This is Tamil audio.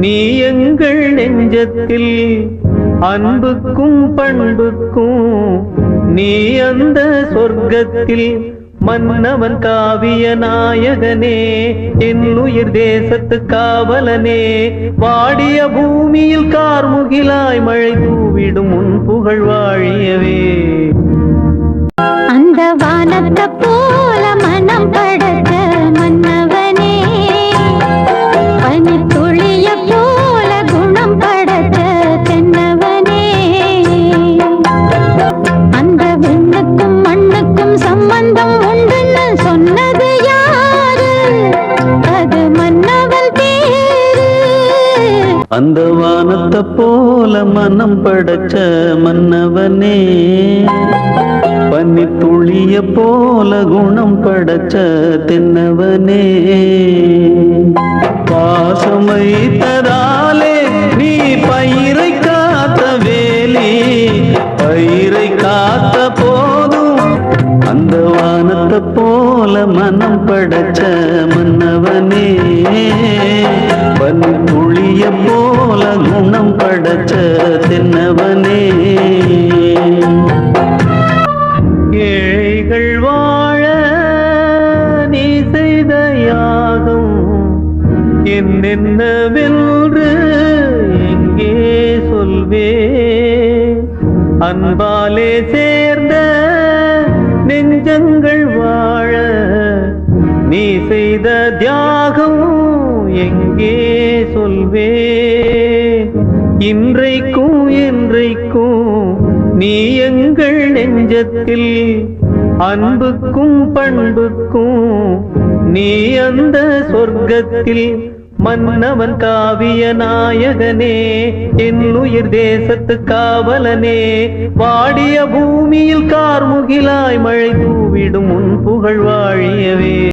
நீ எங்கள் நெஞ்சத்தில் அன்புக்கும் பண்புக்கும் நீ அந்த சொர்க்கத்தில் மன்னவன் காவிய நாயகனே என் உயிர் தேசத்து காவலனே. வாடிய பூமியில் கார்முகிலாய் மழை தூவிடும் உன் புகழ் வாழியவே. அந்த வானத்தை போல மனம் படைச்ச மன்னவனே. பன்னி துளிய போல குணம் படைச்ச தென்னவனே. பாசமை தராலே நீ பயிரை காத்த வேலி. பயிரை காத்த போதும் அந்த வானத்தை போல மனம் படைச்ச மன்னவனே. போல குணம் படைச்ச தின்னவனே ஏழைகள் வாழ நீ செய்த யாகம் என்னென்னவென்று எங்கே சொல்வே. அன்பாலே சேர்ந்த நெஞ்சங்கள் வாழ நீ செய்த தியாகம் எங்கே இயேசுவே இன்றைக்கும் என்றைக்கும் நீ எங்கள் நெஞ்சத்தில் அன்புக்கும் பண்புக்கும் நீ அந்த சொர்க்கத்தில் மன்னவன் காவிய நாயகனே என் உயிர் தேசத்து காவலனே. வாடிய பூமியில் கார்முகிலாய் மழை தூவிடும் உன் புகழ் வாழியவே.